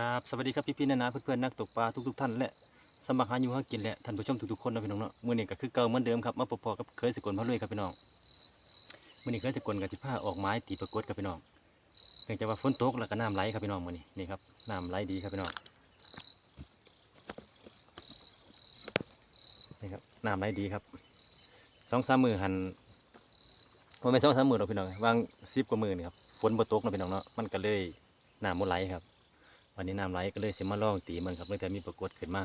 ครับสวัสดีครับพี่พี่นานาเพื่อนๆนักตกปลาทุกๆท่านและสมัครหาอยู่หากินและท่านผู้ชมทุกๆคนนะพี่น้องเนาะมื้อนี้ก็คือเก่าเหมือนเดิมครับมาพบๆกับเคยสกลพระรวยครับพี่น้องมื้อนี้เคยสกลกับสิพาออกไม้ตีประกดครับพี่น้องเนื่องจากว่าฝนตกแล้วก็น้ำไหลครับพี่น้องมื้อนี้นี่ครับน้ำไหลดีครับพี่น้องนี่ครับน้ำไหลดีครับสองสามมือหันว่าไม่นสองสามมือหรอกพี่น้องวางสิบกว่ามือนี่ครับฝนบ่ตกนะพี่น้องเนาะมันก็เลยน้ำบ่ไหลครับ วันนี้น้ำไหลก็เลยเสิมาลองตีมันครับเมื่อแต่มีปรากฏขึ้นมา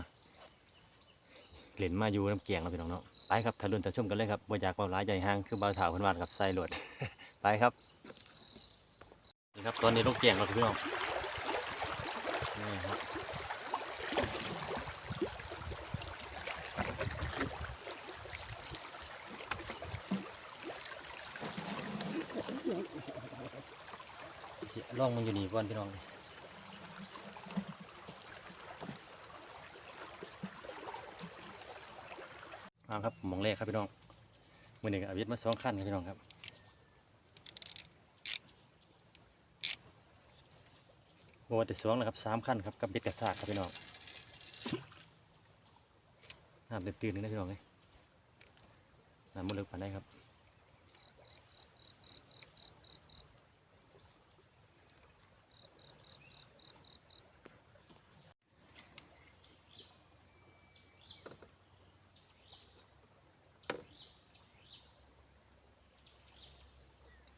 เล่นมาอยู่น้ำเกียงครับพี่น้องเนาะไปครับทะลุนทะชุ่มกันเลยครับบ่อยากเบาหลายใหญ่ห้างคือเบาถาวพันวาดครับใส่รถไปครับนี่ครับตอนนี้ลูกเกียงเราพี่น้องนี่ครับสิลองมันอยู่นี่ก่อนพี่น้อง มาครับมองเลขครับพี่น้องมือหนึ่งอาวิทมาสองขั้นครับพี่น้องครับโบแต่สองนะครับสามขั้นครับกับเบ็ดกระซากครับพี่น้องน้ำตื่นๆนี่นะพี่น้องเลยน้ำมือเลิกผ่านได้ครับ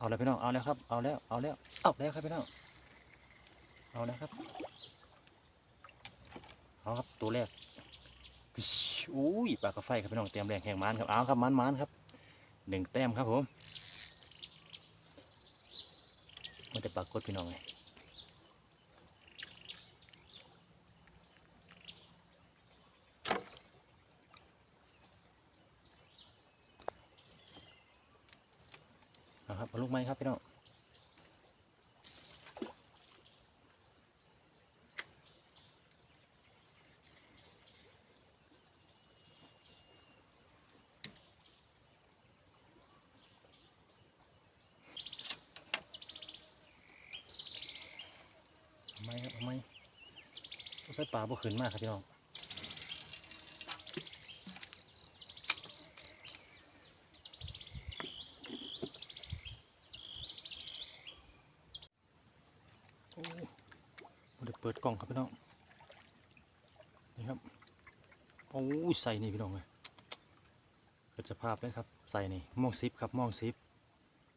เอาแล้วพี่น้อง เอาแล้วครับ เอาแล้ว เอาแล้ว เอาแล้วครับพี่น้อง เอาแล้วครับ เอาครับ ตัวแรกอุ้ยปลากระไฟครับพี่น้องเตรียมแรงแข่งมันครับ เอาครับมันมันครับ หนึ่งแต้มครับผม มันจะปรากฏพี่น้องไงยเอา ครับเอลูกไม้ครับพี่น้องไม้ครับไม้ต้องใส่ปลาบ่ขึ้นมากครับพี่น้องโอ้ เปิดกล่องครับพี่น้องนี่ครับโอ้ยใส่นี่พี่น้องเลยเกิดสภาพเลยครับใส่นี่มองซิปครับมองซิป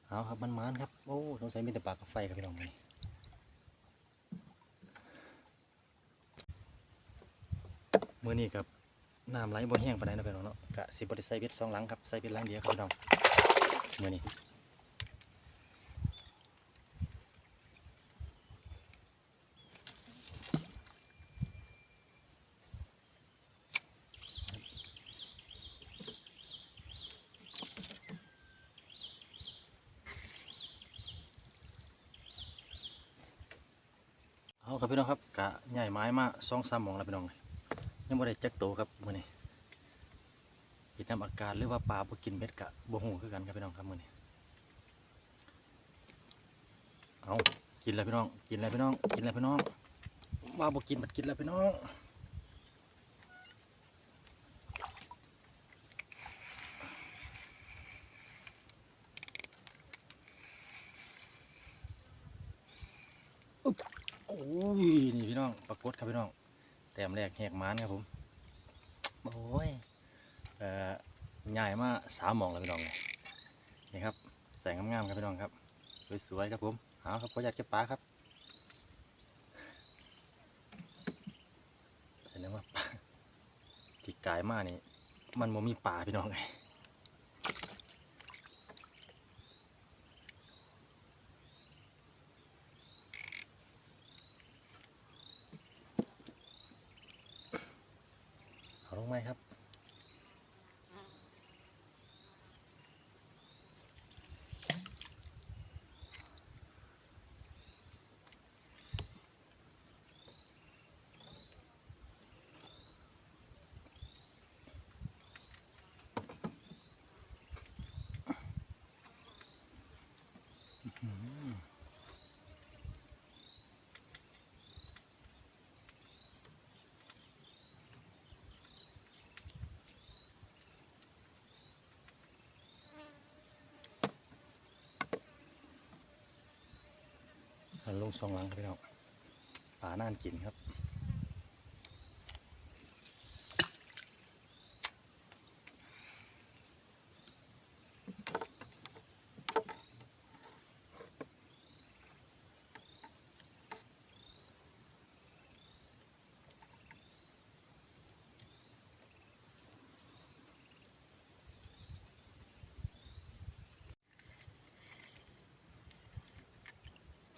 เอาครับมันมันๆครับโอ้ต้องใส่มีแต่ปากกับไฟครับพี่น้องนี่มื่อนี้กับน้ำไหลบ่แห้งปานใดนะพี่น้องเนาะกะสิบ่ได้ใส่เบ็ดสองหลังครับใส่เบ็ดหลังเดียวครับพี่น้องมื่อนี้ เอาครับพี่น้องครับกะใหญ่ไม้มาสองสามหมองแล้วพี่น้องยังบ่ได้จักโตครับมือนี้ปิดน้ำอากาศหรือว่าปลาบ่กินเบ็ดกะบ่หูคือกันครับพี่น้องครับมือนี้เอากินแล้วพี่น้อง กินแล้วพี่น้อง กินแล้วพี่น้องว่าบ่กินบัดกินแล้วพี่น้อง อ้ยนี่พี่น้องปรากฏครับพี่น้อง แต้มแรกแหกม้านครับผม โอ้ยเอ่อใหญ่มากสามหมองแล้วพี่น้องเลยนี่ครับแสงงามๆครับพี่น้องครับสวยๆครับผมเอาครับพออยากจะปลาครับแสดงว่าปลาที่กายมากนี่มันโมมีป่าพี่น้องเลย ลงสองหลังครับพี่น้องป่าน่านกินครับ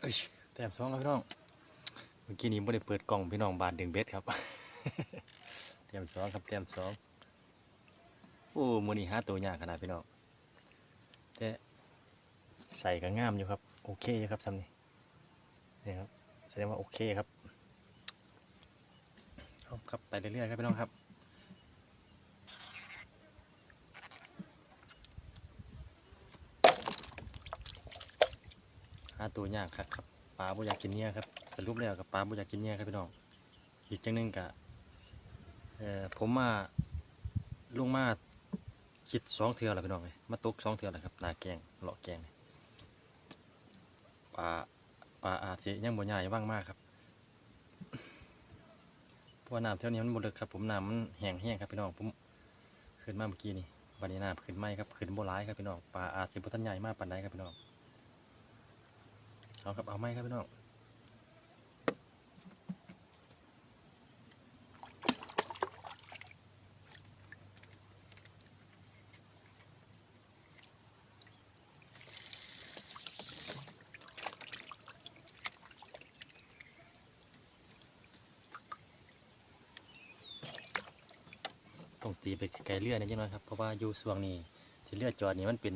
เอ้ย แต้มสองครับพี่น้อง เมื่อกี้นี้ไม่ได้เปิดกล่องพี่น้องบานดึงเบ็ดครับ แต้มสองครับแต้มสองโอ้มือนี้หาตัวยากขนาดพี่น้องแต่ใส่ก็งามอยู่ครับ โอเคอยู่ครับซ้ำนี่นี่ครับแสดงว่าโอเคครับเอาครับไปเรื่อยๆครับพี่น้องครับหาตัวยากครับครับ ปลาบ่อยากกินเนี่ยครับสรุปแล้วกับปลาบ่อยากกินเนี่ยครับพี่น้องอีกจังหนึงกะเอ่อผมมาลงมาคิดสองเทื่อแล้วพี่น้องเลยมาตกสองเทื่อแล้วครับนาแกงเลาะแกงปลาปลาอาจจะยังบ่ใหญ่ว่างมากครับเพราะว่าน้ำเท่านี้มันบ่ลึกครับ ผมน้ำมันแห้งแห้งครับพี่น้องผมขึ้นมาเมื่อกี้นี่วันนี้น้ำขึ้นไม่ครับขึ้นบ่ร้ายครับพี่น้องปลาอาจสิบ่ทันใหญ่มากปานใดครับพี่น้อง เอาครับเอาไหมครับพี่น้องต้องตีไปไกลเลือดนิดหน่อยครับเพราะว่าอยู่ส่วงนี้ที่เลือดจอดนี่มันเป็น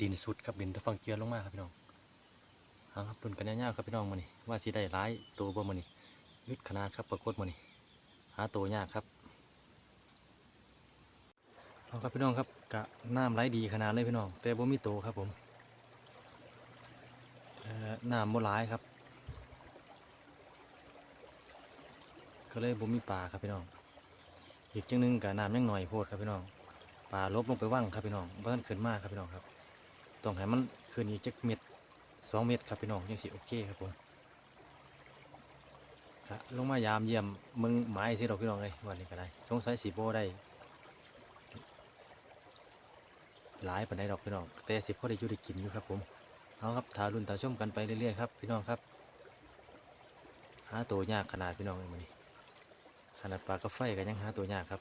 ดินสุดครับดินตะฟังเจือลงมาครับพี่น้อง เอาครับตุนกันยาวๆครับพี่น้องมานี่ว่าสิได้ร้ายตัวบ่มานี่ยุดขนาดครับปรากฏมานี่หาตัวยากครับเอาครับพี่น้องครับกะน้ำไหลดีขนาดเลยพี่น้อง แต่บ่มีโตวครับผมเอ่อน้ำบ่หลายครับก็เลยบ่มีปลาครับพี่น้อง อีกจังหนึงกะน้ำยังหน่อยโพดครับพี่น้องปลาลบลงไปว่างครับพี่น้องบ่ทันขึ้นมากครับพี่น้องครับต้องให้มันขึ้นอีกจักเม็ด สองเมตรครับพี่น้องยังสิโอเคครับผมครับลงมายามเยี่ยมมึงหมายสิเราพี่น้องเลยวันนี้ก็ได้สงสัยสีโบได้หลายปันไดดอกพี่น้องแต่สิพอได้อยู่ได้กินอยู่ครับผมเอาครับทารุนตาชมกันไปเรื่อยๆครับพี่น้องครับหาตัวยากขนาดพี่น้องเลยมันนี้ขนาดปลากระไฟก็ยังหาตัวยากครับ